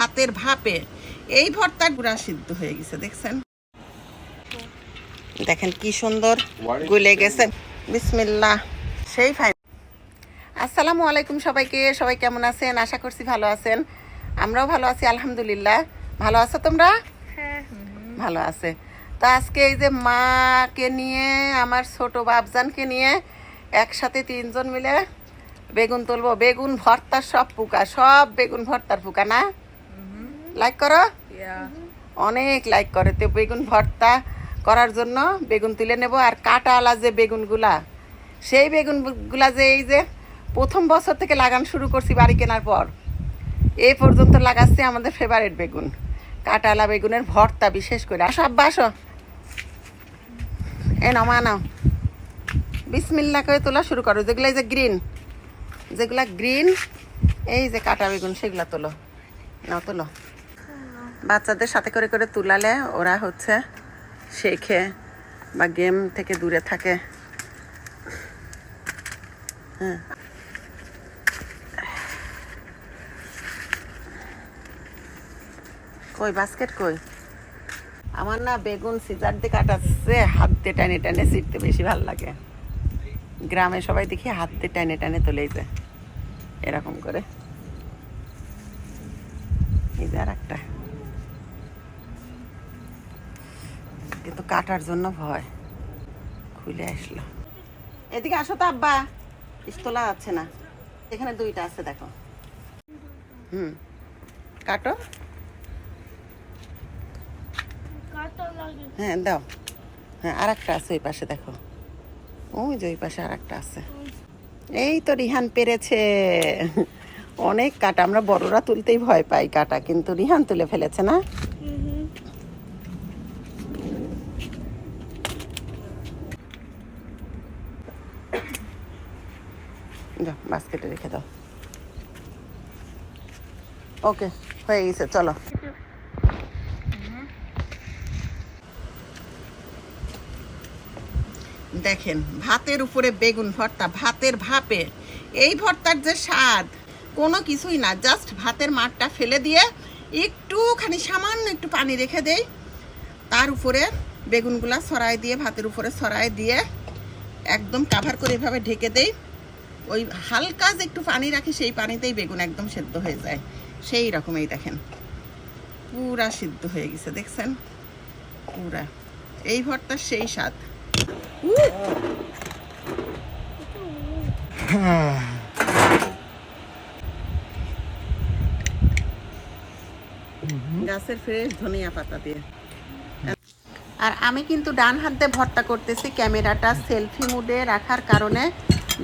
ভাতের ভাপে। এই ভর্তা গুড়া সিদ্ধ হয়ে গেছে দেখছেন? দেখেন কি সুন্দর গুলে গেছে। বিসমিল্লাহ। সেই ফাইন আসসালামু আলাইকুম সবাইকে সবাই কেমন আছেন? আশা করছি ভালো আছেন। আমরাও ভালো আছি আলহামদুলিল্লাহ। ভালো আছো তোমরা? ভালো আছে। তো আজকে এই যে মাকে নিয়ে আমার ছোট বাবজানকে নিয়ে একসাথে তিনজন মিলে বেগুন তুলবো। বেগুন ভর্তার সব পোকা সব বেগুন ভর্তার পোকা না? লাইক করো? অনেক লাইক করে। তো বেগুন ভর্তা করার জন্য বেগুন তুলে নেব। আর কাটাওয়ালা যে বেগুনগুলা সেই বেগুনগুলা যে এই যে প্রথম বছর থেকে লাগান শুরু করছি বাড়ি কেনার পর এই পর্যন্ত লাগাচ্ছি আমাদের ফেভারিট বেগুন। কাটালা বেগুনের ভর্তা বিশেষ করে। আসো আব্বা আসো। এ নাও মা নাও। বিসমিল্লা করে তোলা শুরু করো। যেগুলো এই যে গ্রিন যেগুলা গ্রিন এই যে কাটা বেগুন সেগুলা তোলো। নাও তোলো। বাচ্চাদের সাথে করে করে তুলালে ওরা হচ্ছে শেখে বা গেম থেকে দূরে থাকে। হ্যাঁ। কই, বাস্কেট কই? আমার না বেগুন সিজার দিয়ে কাটাচ্ছে, হাত দিয়ে টানে টানে ছিটতে বেশি ভালো লাগে। গ্রামে সবাই দেখি হাত দিয়ে টানে টানে তোলে এই যে, এরকম করে। এই যে আর একটা কাটার জন্য ভয়। খুলে আসলো। এদিকে আসো তো আব্বা। পিস্তলা আছে না। এখানে দুইটা আছে দেখো। হুম। কাটো। হ্যাঁ দাও। হ্যাঁ আর একটা আছে ওই পাশে দেখো। ওই যে ওই পাশে আর একটা আছে। এই তো রিহান পেরেছে। অনেক কাটা। আমরা বড়রা তুলতেই ভয় পাই কাটা কিন্তু রিহান তুলে ফেলেছে না? যাও বাস্কেটে রেখে দাও। ওকে হয়ে গেছে, চলো। দেখেন, ভাতের উপরে বেগুন ভর্তা, ভাতের ভাপে। এই ভর্তার যে স্বাদ, কোনো কিছুই না জাস্ট ভাতের মাঠটা ফেলে দিয়ে একটুখানি সামান্য একটু পানি রেখে দেই। তার উপরে বেগুনগুলা ছড়াই দিয়ে, ভাতের উপরে ছড়াই দিয়ে একদম কাভার করে এভাবে ঢেকে দেই। ওই হালকা যে একটু পানি রাখি সেই পানিতেই বেগুন একদম সেদ্ধ হয়ে যায়। সেই রকমই দেখেন। পুরা সিদ্ধ হয়ে গেছে দেখছেন? পুরা। এই ভর্তার সেই স্বাদ। গাছের ফ্রেশ ধনিয়া পাতা দিয়ে। আর আমি কিন্তু ডান হাত দিয়ে ভর্তা করতেছি ক্যামেরাটা সেলফি মুডে রাখার কারণে।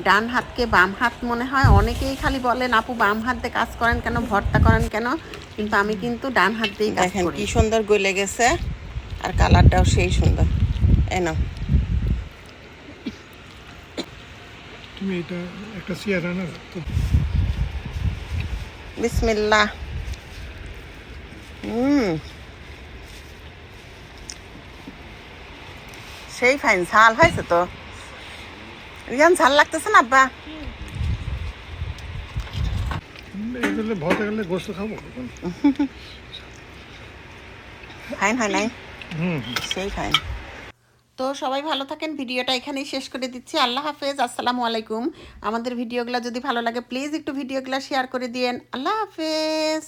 ডান হাতকে বাম হাত মনে হয়। অনেকেই খালি বলেন আপু বাম হাত দিয়ে কাজ করেন কেন? ভর্তা করেন কেন? কিন্তু আমি কিন্তু ডান হাত দিয়ে দেখেন কি সুন্দর গলে গেছে আর কালারটাও সেই সুন্দর। এই নাও। তুমি এটা একটা চেয়ার তো। বিসমিল্লাহ। হুম সেই ফাইন ঝাল হয়েছে তো? রিয়ান ঝাল লাগতেছে না আব্বা? এগুলো গেলে গোস্ত খাব। ফাইন হয় নাই? সেই ফাইন তো সবাই ভালো থাকেন ভিডিওটা এখানেই শেষ করে দিচ্ছি। আল্লাহ হাফেজ আসসালামু আলাইকুম। আমাদের ভিডিওগুলো যদি ভালো লাগে প্লিজ একটু ভিডিওগুলো শেয়ার করে দিয়েন। আল্লাহ হাফেজ।